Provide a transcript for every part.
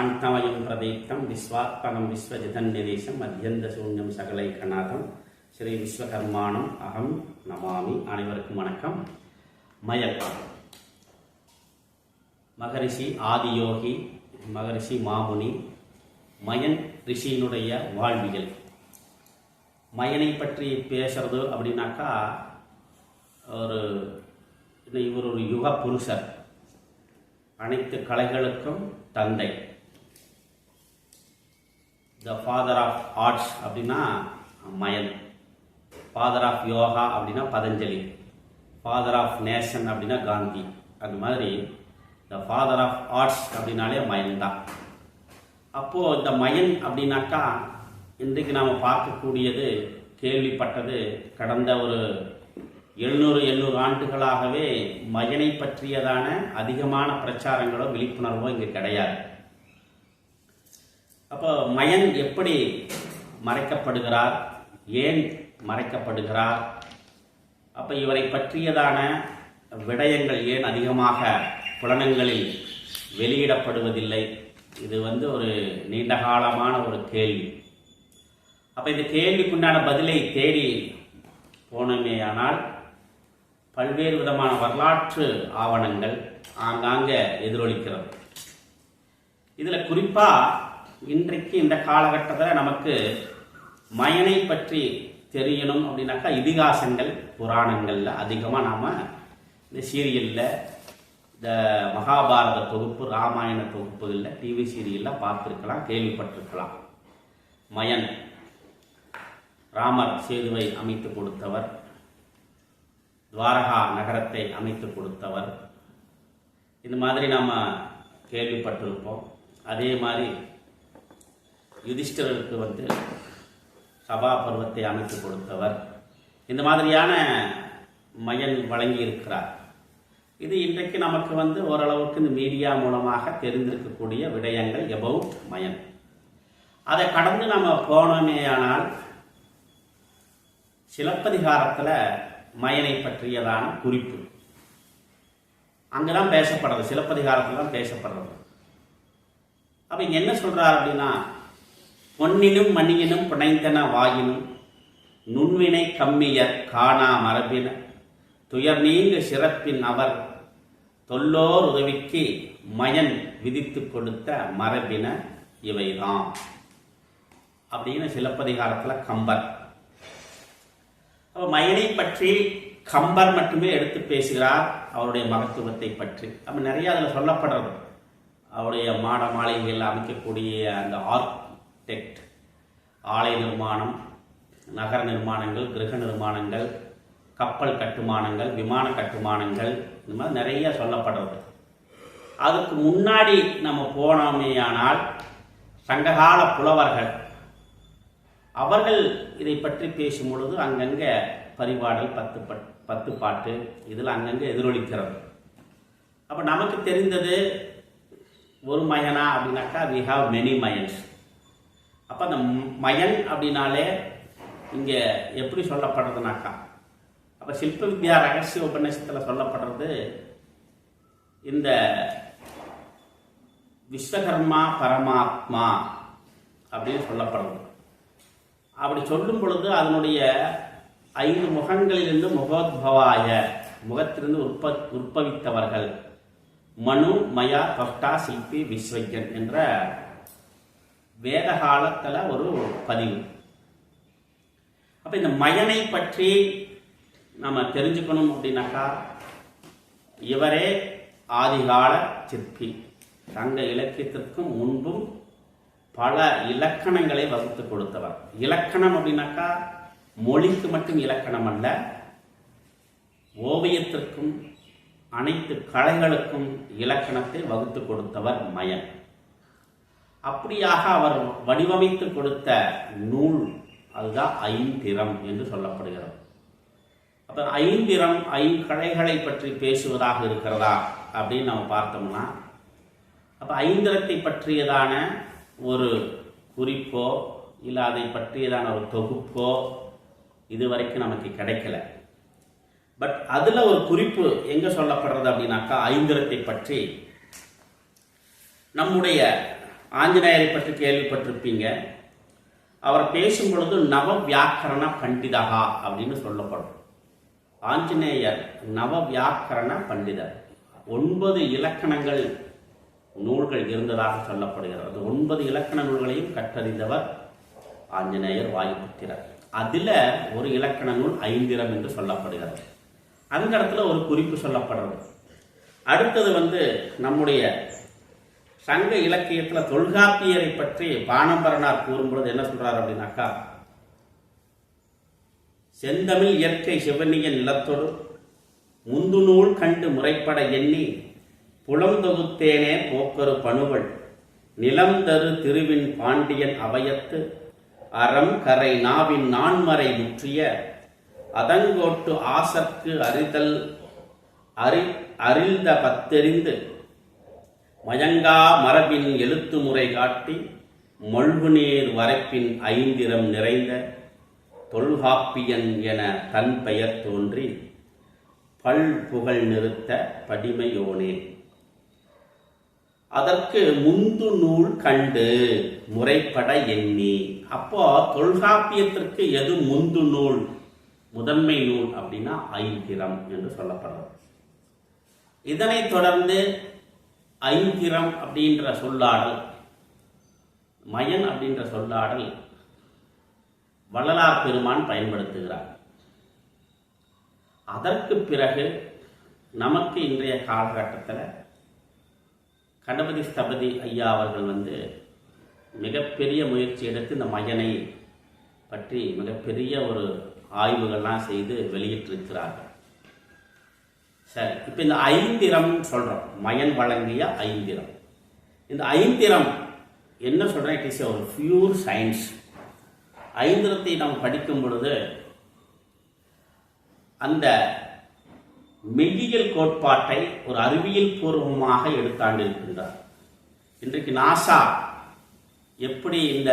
சாண்டமயம் பிரதீப்தம் விஸ்வாத்மகம் விஸ்வஜிதன்யதேசம் சகலை சகலைகநாதம் ஸ்ரீ விஸ்வகர்மானம் அகம் நமாமி. அனைவருக்கும் வணக்கம். மயக்கம். மகரிஷி ஆதியோகி மகரிஷி மாமுனி மயன் ரிஷியினுடைய வாழ்வியல். மயனை பற்றி பேசுறது அப்படின்னாக்கா ஒரு இவர் ஒரு யுக புருஷர். அனைத்து கலைகளுக்கும் தந்தை. த ஃபாதர் ஆஃப் ஆர்ட்ஸ் அப்படின்னா மயன். ஃபாதர் ஆஃப் யோகா அப்படின்னா பதஞ்சலி. ஃபாதர் ஆஃப் நேஷன் அப்படின்னா காந்தி. அந்த மாதிரி த ஃபாதர் ஆஃப் ஆர்ட்ஸ் அப்படின்னாலே மயன் தான் அப்போது இந்த மயன் அப்படின்னாக்கா இன்றைக்கு நாம் பார்க்கக்கூடியது கேள்விப்பட்டது கடந்த ஒரு எழுநூறு எண்ணூறு ஆண்டுகளாகவே மயனை பற்றியதான அதிகமான பிரச்சாரங்களோ விழிப்புணர்வோ இங்கே கிடையாது. அப்போ மயன் எப்படி மறைக்கப்படுகிறார்? ஏன் மறைக்கப்படுகிறார்? அப்போ இவரை பற்றியதான விடயங்கள் ஏன் அதிகமாக புலனங்களில் வெளியிடப்படுவதில்லை? இது வந்து ஒரு நீண்ட காலமான ஒரு கேள்வி. அப்போ இந்த கேள்விக்குண்டான பதிலை தேடி போனமேயானால் பல்வேறு விதமான வரலாற்று ஆவணங்கள் ஆங்காங்கே எதிரொலிக்கிறது. இதில் குறிப்பாக இன்றைக்கு இந்த காலகட்டத்தில் நமக்கு மயனை பற்றி தெரியணும் அப்படின்னாக்கா இதிகாசங்கள் புராணங்களில் அதிகமாக நாம் இந்த சீரியலில் இந்த மகாபாரத தொகுப்பு ராமாயண தொகுப்புகளில் டிவி சீரியலில் பார்த்துருக்கலாம் கேள்விப்பட்டிருக்கலாம். மயன் ராமர் சேதுவை அமைத்து கொடுத்தவர் துவாரகா நகரத்தை அமைத்து கொடுத்தவர். இந்த மாதிரி நாம் கேள்விப்பட்டிருப்போம். அதே மாதிரி யுதிஷ்டருக்கு வந்து சபா பருவத்தை அமைத்து கொடுத்தவர். இந்த மாதிரியான மயன் வழங்கி இருக்கிறார் இது இன்றைக்கு நமக்கு வந்து ஓரளவுக்கு இந்த மீடியா மூலமாக தெரிந்திருக்கக்கூடிய விடயங்கள் எபவுட் மயன் அதை கடந்து நம்ம போனோமேயானால் சிலப்பதிகாரத்தில் மயனை பற்றியதான குறிப்பு. அங்கதான் பேசப்படுறது சிலப்பதிகாரத்தில் தான் பேசப்படுறது. அப்போ என்ன சொல்கிறார் அப்படின்னா பொன்னினும் மணியினும் புனைந்தன வாயினும் நுண்வினை கம்மியர் காணா மரபின. துயர் நீங்க சிறப்பின் அவர் தொல்லோர் உதவிக்கு மயன் விதித்து கொடுத்த மரபின இவைதான் அப்படின்னு சிலப்பதிகாரத்தில் கம்பர். மயனை பற்றி கம்பர் மட்டுமே எடுத்து பேசுகிறார் அவருடைய மகத்துவத்தை பற்றி. அப்போ நிறைய அதில் சொல்லப்படுறது. அவருடைய மாட மாளிகைகள் அமைக்கக்கூடிய அந்த டெக்ட் ஆலை நிர்மாணம் நகர நிர்மாணங்கள் கிரக நிர்மாணங்கள் கப்பல் கட்டுமானங்கள் விமான கட்டுமானங்கள் இந்த மாதிரி நிறைய சொல்லப்படுறது. அதுக்கு முன்னாடி நம்ம போனோமேயானால் சங்ககால புலவர்கள் அவர்கள் இதை பற்றி பேசும் பொழுது அங்கங்கே பரிபாடல் பத்து பட் பத்து பாட்டு இதில் அங்கங்கே எதிரொலிக்கிறது. அப்போ நமக்கு தெரிந்தது ஒரு மயனா அப்படின்னாக்கா வி ஹாவ் மெனி மயன்ஸ். அப்போ அந்த மயன் அப்படின்னாலே இங்கே எப்படி சொல்லப்படுறதுனாக்கா அப்போ சில்ப வித்யா ரகசிய உபநிஷத்தில் சொல்லப்படுறது இந்த விஸ்வகர்மா பரமாத்மா அப்படின்னு சொல்லப்படுறது அப்படி சொல்லும் பொழுது அதனுடைய ஐந்து முகங்களிலிருந்து முகோத்பவாய முகத்திலிருந்து உற்ப உற்பவித்தவர்கள். மனு மயா தொஷ்டா சில்பி விஸ்வஜன் என்ற வேத காலத்தில் ஒரு பதிவு. அப்போ இந்த மயனை பற்றி நம்ம தெரிஞ்சுக்கணும் அப்படின்னாக்கா இவரே ஆதிகால சிற்பி. சங்க இலக்கியத்திற்கும் முன்பும் பல இலக்கணங்களை வகுத்து கொடுத்தவர். இலக்கணம் அப்படின்னாக்கா மொழிக்கு மட்டும் இலக்கணம் அல்ல ஓவியத்திற்கும் அனைத்து கலைகளுக்கும் இலக்கணத்தை வகுத்து கொடுத்தவர் மயன். அப்படியாக அவர் வடிவமைத்து கொடுத்த நூல் அதுதான் ஐந்திரம் என்று சொல்லப்படுகிறது. அப்போ ஐந்திரம் ஐங்கலைகளை பற்றி பேசுவதாக இருக்கிறதா அப்படின்னு நம்ம பார்த்தோம்னா அப்போ ஐந்திரத்தை பற்றியதான ஒரு குறிப்போ இல்லை அதை பற்றியதான ஒரு தொகுப்போ இதுவரைக்கும் நமக்கு கிடைக்கல. பட் அதில் ஒரு குறிப்பு எங்கே சொல்லப்படுறது அப்படின்னாக்கா ஐந்திரத்தை பற்றி நம்முடைய ஆஞ்சநேயரை பற்றி கேள்விப்பட்டிருப்பீங்க. அவர் பேசும் பொழுது நவ வியாக்கரண பண்டிதகா அப்படின்னு சொல்லப்படும். ஆஞ்சநேயர் நவ வியாக்கரண பண்டிதர். ஒன்பது இலக்கணங்கள் நூல்கள் இருந்ததாக சொல்லப்படுகிறது. ஒன்பது இலக்கண நூல்களையும் கற்றறிந்தவர் ஆஞ்சநேயர் வாயுபுத்திரர். அதில் ஒரு இலக்கண நூல் ஐந்திரம் என்று சொல்லப்படுகிறது. அந்த இடத்துல ஒரு குறிப்பு சொல்லப்படுறது. அடுத்தது வந்து நம்முடைய சங்க இலக்கியத்தில் தொல்காப்பியரை பற்றி பானம்பரனார் கூறும்பொழுது என்ன சொல்றார் அப்படின்னாக்கா செந்தமிழ் இயற்கை சிவனிய நிலத்தொடு முந்து நூல் கண்டு முறைப்பட எண்ணி புலம் தொகுத்தேனே போக்கரு பணுவல் நிலம் தரு திருவின் பாண்டியன் அவையத்து அறம் கரை நாவின் நான்மறை முற்றிய அதங்கோட்டு ஆசற்கு அறிதல் அறி அறிந்த பத்தெறிந்து மயங்கா மரபின் எழுத்து முறை காட்டி மொழ்வுநீர் வரப்பின் வரைப்பின் ஐந்திரம் நிறைந்த தொல்காப்பியன் என தன் பெயர் தோன்றி பல் புகழ் நிறுத்த படிமையோனே. அதற்கு முந்து நூல் கண்டு முறைப்பட எண்ணி. அப்போ தொல்காப்பியத்திற்கு எது முந்து நூல்? முதன்மை நூல் அப்படின்னா ஐந்திரம் என்று சொல்லப்படுறது. இதனைத் தொடர்ந்து ஐந்திரம் அப்படின்ற சொல்லாடல் மயன் அப்படின்ற சொல்லாடல் வள்ளலார் பெருமான் பயன்படுத்துகிறார். அதற்கு பிறகு நமக்கு இன்றைய காலகட்டத்தில் கணபதி ஸ்தபதி ஐயா அவர்கள் வந்து மிகப்பெரிய முயற்சி எடுத்து இந்த மயனை பற்றி மிகப்பெரிய ஒரு ஆய்வுகள்லாம் செய்து வெளியிட்டிருக்கிறார்கள். சரி இப்போ இந்த ஐந்திரம் சொல்கிறோம் மயன் வழங்கிய ஐந்திரம். இந்த ஐந்திரம் என்ன சொல்கிறேன் இட் இஸ் ஒரு பியூர் சயின்ஸ் ஐந்திரத்தை நாம் படிக்கும் பொழுது அந்த மெய்யியல் கோட்பாட்டை ஒரு அறிவியல் பூர்வமாக எடுத்தாண்டிருக்கின்றார். இன்றைக்கு நாசா எப்படி இந்த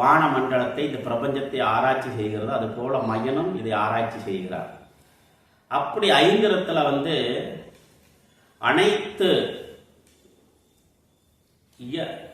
வான மண்டலத்தை இந்த பிரபஞ்சத்தை ஆராய்ச்சி செய்கிறதோ அது போல மயனும் இதை ஆராய்ச்சி செய்கிறார். அப்படி ஐந்திரத்துல வந்து அனைத்து இய-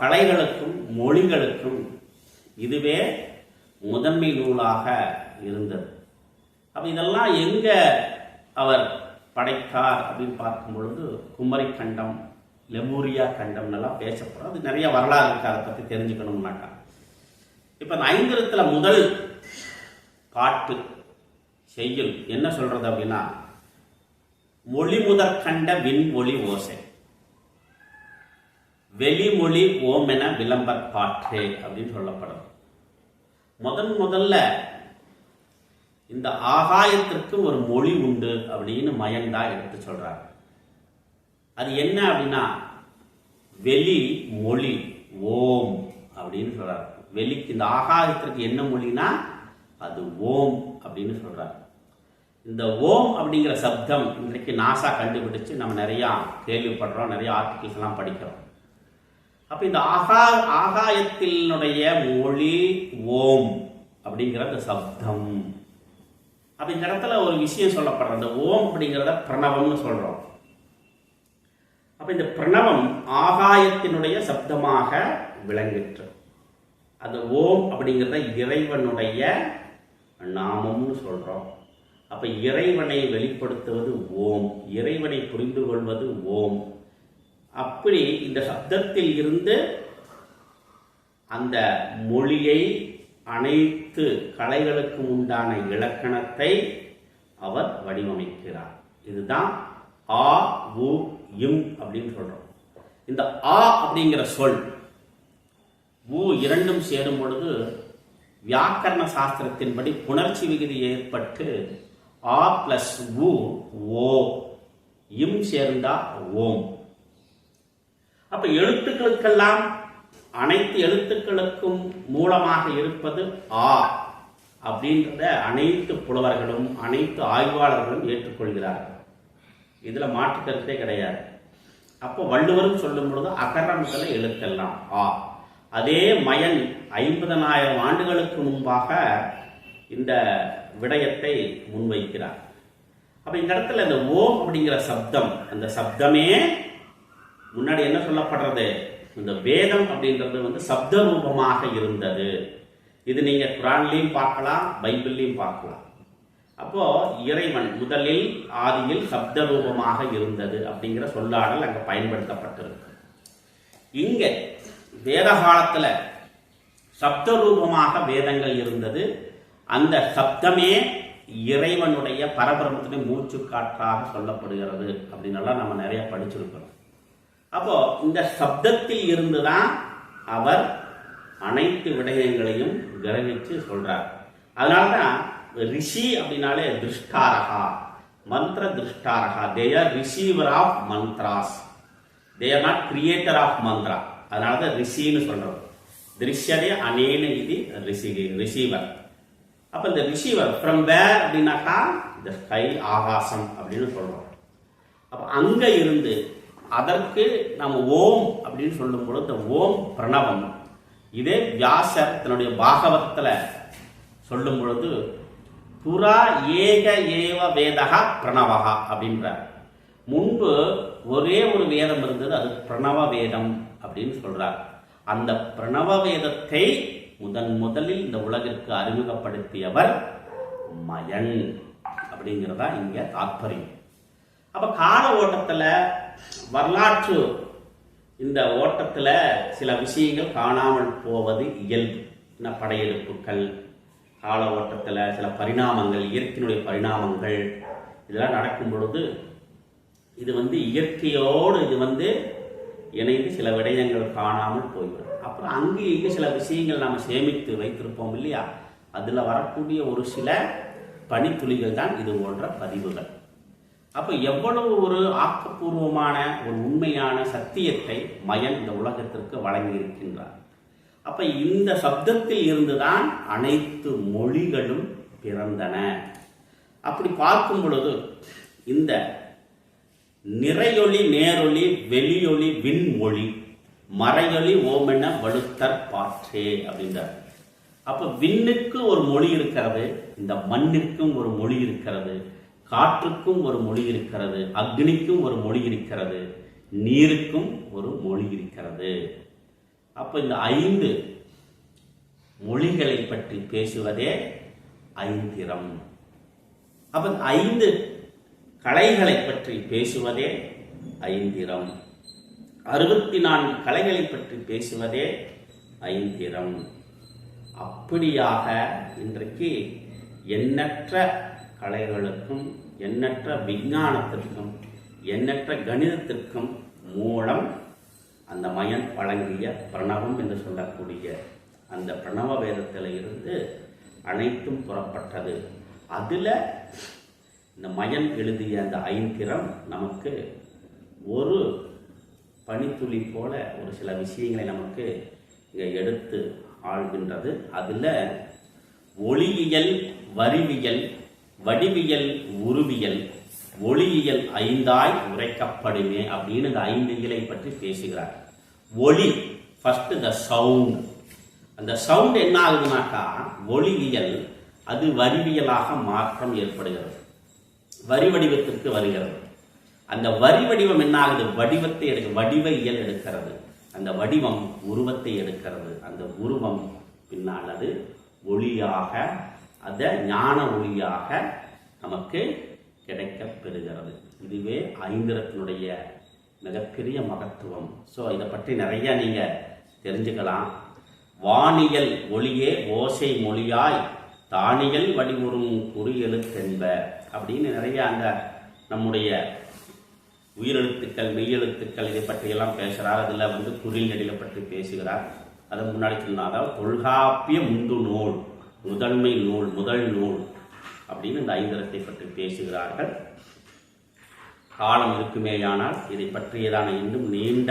கலைகளுக்கும் மொழிகளுக்கும் இதுவே முதன்மை நூலாக இருந்தது. அப்போ இதெல்லாம் எங்க அவர் படைத்தார் அப்படின்னு பார்க்கும் பொழுது குமரி கண்டம் லெமூரியா கண்டம் எல்லாம் பேசப்படும். அது நிறைய வரலாறு இருக்கு அதை பற்றி தெரிஞ்சுக்கணும்னாக்கா. இப்போ இந்த முதல் பாட்டு செய்யுள் என்ன சொல்றது அப்படின்னா மொழி முதற்கண்ட கண்ட விண்மொழி ஓசை. வெளிமொழி ஓமென விளம்பர் பாற்றே அப்படின்னு சொல்லப்படும். முதன் முதல்ல இந்த ஆகாயத்திற்கு ஒரு மொழி உண்டு அப்படின்னு மயந்தா எடுத்து சொல்றாரு. அது என்ன அப்படின்னா வெளி மொழி ஓம் அப்படின்னு சொல்றாரு. வெளிக்கு இந்த ஆகாயத்திற்கு என்ன மொழினா அது ஓம். அப்படின்னு சொல்கிறார் இந்த ஓம் அப்படிங்கிற சப்தம் இன்றைக்கு நாசா கண்டுபிடிச்சு நம்ம நிறையா கேள்விப்படுறோம் நிறைய ஆர்டிகிள்ஸ் எல்லாம் படிக்கிறோம். அப்போ இந்த ஆகா ஆகாயத்தினுடைய மொழி ஓம் அப்படிங்கிற அந்த சப்தம். அப்போ இந்த இடத்துல ஒரு விஷயம் சொல்லப்படுற அந்த ஓம் அப்படிங்கிறத பிரணவம்னு சொல்கிறோம் அப்போ இந்த பிரணவம் ஆகாயத்தினுடைய சப்தமாக விளங்கிற்று. அந்த ஓம் அப்படிங்கிறத இறைவனுடைய நாமம்னு சொல்றோம். அப்ப இறைவனை வெளிப்படுத்துவது ஓம் இறைவனை புரிந்து கொள்வது ஓம். அப்படி இந்த சப்தத்தில் இருந்து அந்த மொழியை அனைத்து கலைகளுக்கும் உண்டான இலக்கணத்தை அவர் வடிவமைக்கிறார். இதுதான் ஆ உ இம் அப்படின்னு சொல்றோம். இந்த ஆ அப்படிங்கிற சொல் உ இரண்டும் சேரும் பொழுது வியாக்கரண சாஸ்திரத்தின்படி புணர்ச்சி விகுதி ஏற்பட்டு ஆ பிளஸ் உ ஓ. இம் சேர்ந்தா ஓம். அப்ப எழுத்துக்களுக்கெல்லாம் அனைத்து எழுத்துக்களுக்கும் மூலமாக இருப்பது ஆ அப்படின்றத அனைத்து புலவர்களும் அனைத்து ஆய்வாளர்களும் ஏற்றுக்கொள்கிறார்கள். இதுல மாற்று கருத்தே கிடையாது. அப்போ வள்ளுவரும் சொல்லும் பொழுது அகர எழுத்தெல்லாம் ஆ. அதே மயன் ஐம்பதனாயிரம் ஆண்டுகளுக்கு முன்பாக இந்த விடயத்தை முன்வைக்கிறார். அப்போ இந்த இடத்துல இந்த ஓம் அப்படிங்கிற சப்தம் அந்த சப்தமே முன்னாடி என்ன சொல்லப்படுறது? இந்த வேதம் அப்படின்றது வந்து சப்த ரூபமாக இருந்தது. இது நீங்கள் குரான்லையும் பார்க்கலாம் பைபிள்லையும் பார்க்கலாம். அப்போ இறைவன் முதலில் ஆதியில் சப்த ரூபமாக இருந்தது அப்படிங்கிற சொல்லாடல் அங்கே பயன்படுத்தப்பட்டிருக்கு. இங்கே வேத காலத்தில் சப்தரூபமாக வேதங்கள் இருந்தது. அந்த சப்தமே இறைவனுடைய பரபிரமத்துடைய மூச்சு காற்றாக சொல்லப்படுகிறது அப்படின்னெல்லாம் நம்ம நிறைய படிச்சிருக்கிறோம். அப்போ இந்த சப்தத்தில் இருந்துதான் அவர் அனைத்து விடயங்களையும் கிரகிச்சு சொல்றார். அதனால்தான் ரிஷி அப்படின்னாலே திருஷ்டாரகா மந்திர திருஷ்டாரகா. They're receiver of mantras they're not creator of mantra அதனால தான் ரிஷின்னு சொல்றோம். திருஷ்யதே அனேன இது ரிஷி ரிசீவர் அப்ப இந்த ரிசீவர் ஃப்ரம் வேர் அப்படின்னாக்கா இந்த ஸ்கை ஆகாசம் அப்படின்னு சொல்றோம். அப்ப அங்க இருந்து அதற்கு நம்ம ஓம் அப்படின்னு சொல்லும் பொழுது இந்த ஓம் பிரணவம். இதே வியாசர் தன்னுடைய பாகவத்தில் சொல்லும் பொழுது புறா ஏக ஏவ வேதகா பிரணவகா அப்படின்றார். முன்பு ஒரே ஒரு வேதம் இருந்தது அது பிரணவ வேதம். அப்படின்னு சொல்றார். அந்த பிரணவ வேதத்தை முதன் முதலில் இந்த உலகிற்கு அறிமுகப்படுத்தியவர் மயன் அப்படிங்கிறதா இங்க தாற்பயம். அப்ப கால ஓட்டத்துல வரலாற்று இந்த ஓட்டத்துல சில விஷயங்கள் காணாமல் போவது இயல்பு. என்ன படையெடுப்புகள் கால ஓட்டத்துல சில பரிணாமங்கள் இயற்கையினுடைய பரிணாமங்கள் இதெல்லாம் நடக்கும் பொழுது இது வந்து இயற்கையோடு இது வந்து இணைந்து சில விடயங்கள் காணாமல் போய்விடும். அப்புறம் அங்கே இங்கே சில விஷயங்கள் நாம் சேமித்து வைத்திருப்போம் இல்லையா? அதில் வரக்கூடிய ஒரு சில பனித்துளிகள் தான் இது போன்ற பதிவுகள். அப்போ எவ்வளவு ஒரு ஆக்கப்பூர்வமான ஒரு உண்மையான சத்தியத்தை மயன் இந்த உலகத்திற்கு வழங்கி இருக்கின்றார் இந்த சப்தத்தில் இருந்துதான் அனைத்து மொழிகளும் பிறந்தன. அப்படி பார்க்கும் பொழுது இந்த நிறையொளி நேரொளி வெளியொளி விண்மொழி மறையொளி ஓமென வலுத்தற் பாற்றே அப்படின்றார். அப்ப விண்ணுக்கு ஒரு மொழி இருக்கிறது இந்த மண்ணிற்கும் ஒரு மொழி இருக்கிறது காற்றுக்கும் ஒரு மொழி இருக்கிறது அக்னிக்கும் ஒரு மொழி இருக்கிறது நீருக்கும் ஒரு மொழி இருக்கிறது. அப்ப இந்த ஐந்து மொழிகளை பற்றி பேசுவதே ஐந்திரம். அப்ப ஐந்து கலைகளை பற்றி பேசுவதே ஐந்திரம். அறுபத்தி நான்கு கலைகளை பற்றி பேசுவதே ஐந்திரம். அப்படியாக இன்றைக்கு எண்ணற்ற கலைகளுக்கும் எண்ணற்ற விஞ்ஞானத்திற்கும் எண்ணற்ற கணிதத்திற்கும் மூலம் அந்த மயன் வழங்கிய பிரணவம் என்று சொல்லக்கூடிய அந்த பிரணவ வேதத்தில் இருந்து அனைத்தும் புறப்பட்டது. அதில் இந்த மயன் எழுதிய அந்த ஐந்திரம் நமக்கு ஒரு பனித்துளி போல ஒரு சில விஷயங்களை நமக்கு இங்கே எடுத்து ஆள்கின்றது. அதில் ஒளியியல் வரிவியல் வடிவியல் உருவியல் ஒளியியல் ஐந்தாய் உரைக்கப்படுமே அப்படின்னு இந்த ஐந்து இயலை பற்றி பேசுகிறார். ஒளி ஃபர்ஸ்ட் த சவுண்ட் அந்த சவுண்ட் என்ன ஆகுதுனாக்கா ஒளியியல் அது வரிவியலாக மாற்றம் ஏற்படுகிறது. வரி வடிவத்திற்கு வருகிறது. அந்த வரி வடிவம் என்ன ஆகுது வடிவத்தை எடுக்க வடிவ இயல் எடுக்கிறது. அந்த வடிவம் உருவத்தை எடுக்கிறது. அந்த உருவம் பின்னால் அது ஒளியாக அந்த ஞான ஒளியாக நமக்கு கிடைக்கப் பெறுகிறது இதுவே ஐந்திரத்தினுடைய மிகப்பெரிய மகத்துவம். ஸோ இதை பற்றி நிறைய நீங்கள் தெரிஞ்சுக்கலாம். வானியல் ஒளியே ஓசை மொழியாய் தானியல் வடிவுறும் குறியெழுத்தென்ப அப்படின்னு நிறைய அந்த நம்முடைய உயிரெழுத்துக்கள் மெய்யெழுத்துக்கள் இதை பற்றியெல்லாம் பேசுகிறார் அதில் வந்து குரில் நெடில பற்றி பேசுகிறார். அதை முன்னாடி சொன்னால் அதாவது தொல்காப்பிய முந்து நூல் முதன்மை நூல் முதல் நூல் அப்படின்னு இந்த ஐந்தரத்தை பற்றி பேசுகிறார்கள். காலம் இருக்குமேயானால் இதை பற்றியதான இன்னும் நீண்ட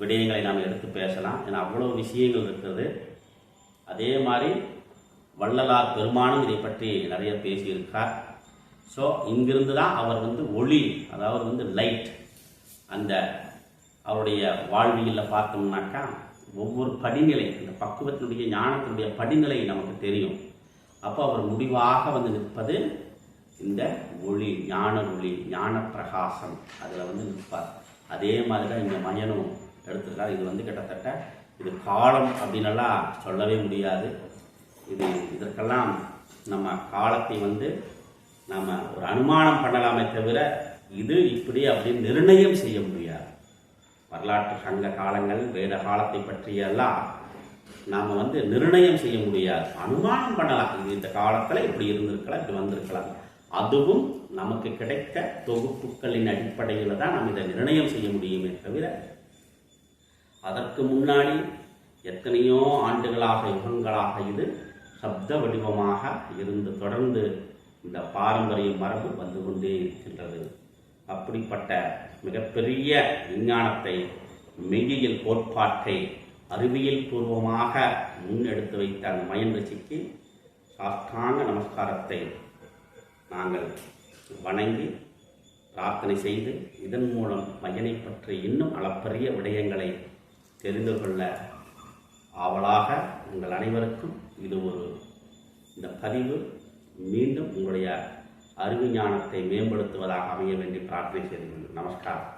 விடயங்களை நாம் எடுத்து பேசலாம். ஏன்னா அவ்வளோ விஷயங்கள் இருக்கிறது. அதே மாதிரி வள்ளலார் பெருமானும் இதை பற்றி நிறைய பேசியிருக்கார். ஸோ இங்கிருந்து தான் அவர் வந்து ஒளி அதாவது வந்து லைட் அந்த அவருடைய வாழ்வியலில் பார்த்தோம்னாக்கா ஒவ்வொரு படிநிலை இந்த பக்குவத்தினுடைய ஞானத்தினுடைய படிநிலை நமக்கு தெரியும். அப்போ அவர் முடிவாக வந்து நிற்பது இந்த ஒளி ஞான ஒளி ஞான பிரகாசம். அதில் வந்து நிற்பார். அதே மாதிரி தான் இங்கே மயனும் எடுத்துருக்கார். இது வந்து கிட்டத்தட்ட இது காலம் அப்படின்னலாம் சொல்லவே முடியாது. இது இதற்கெல்லாம் நம்ம காலத்தை வந்து நாம் ஒரு அனுமானம் பண்ணலாமே தவிர இது இப்படி அப்படின்னு நிர்ணயம் செய்ய முடியாது. வரலாற்று சங்க காலங்கள் வேத காலத்தை பற்றியெல்லாம் நாம் வந்து நிர்ணயம் செய்ய முடியாது. அனுமானம் பண்ணலாம். இது இந்த காலத்தில் இப்படி இருந்திருக்கலாம் இப்படி வந்திருக்கலாம். அதுவும் நமக்கு கிடைத்த தொகுப்புகளின் அடிப்படையில் தான் நாம் இதை நிர்ணயம் செய்ய முடியுமே தவிர அதற்கு முன்னாடி எத்தனையோ ஆண்டுகளாக யுகங்களாக இது சப்த வடிவமாக இருந்து தொடர்ந்து இந்த பாரம்பரிய மரபு வந்து கொண்டே இருக்கின்றது. அப்படிப்பட்ட மிகப்பெரிய விஞ்ஞானத்தை மெய்யியல் கோட்பாட்டை அறிவியல் பூர்வமாக முன்னெடுத்து வைத்த அந்த மயன் ரிஷிக்கு சாஷ்டாங்க நமஸ்காரத்தை நாங்கள் வணங்கி பிரார்த்தனை செய்து இதன் மூலம் மயனை பற்றி இன்னும் அளப்பரிய விடயங்களை தெரிந்து கொள்ள ஆவலாக உங்கள் அனைவருக்கும் இது ஒரு இந்த பதிவு. மீண்டும் உங்களுடைய அறிவு ஞானத்தை மேம்படுத்துவதாக அமைய வேண்டி பிரார்த்தனை செய்து கொள்கிறேன். நமஸ்காரம்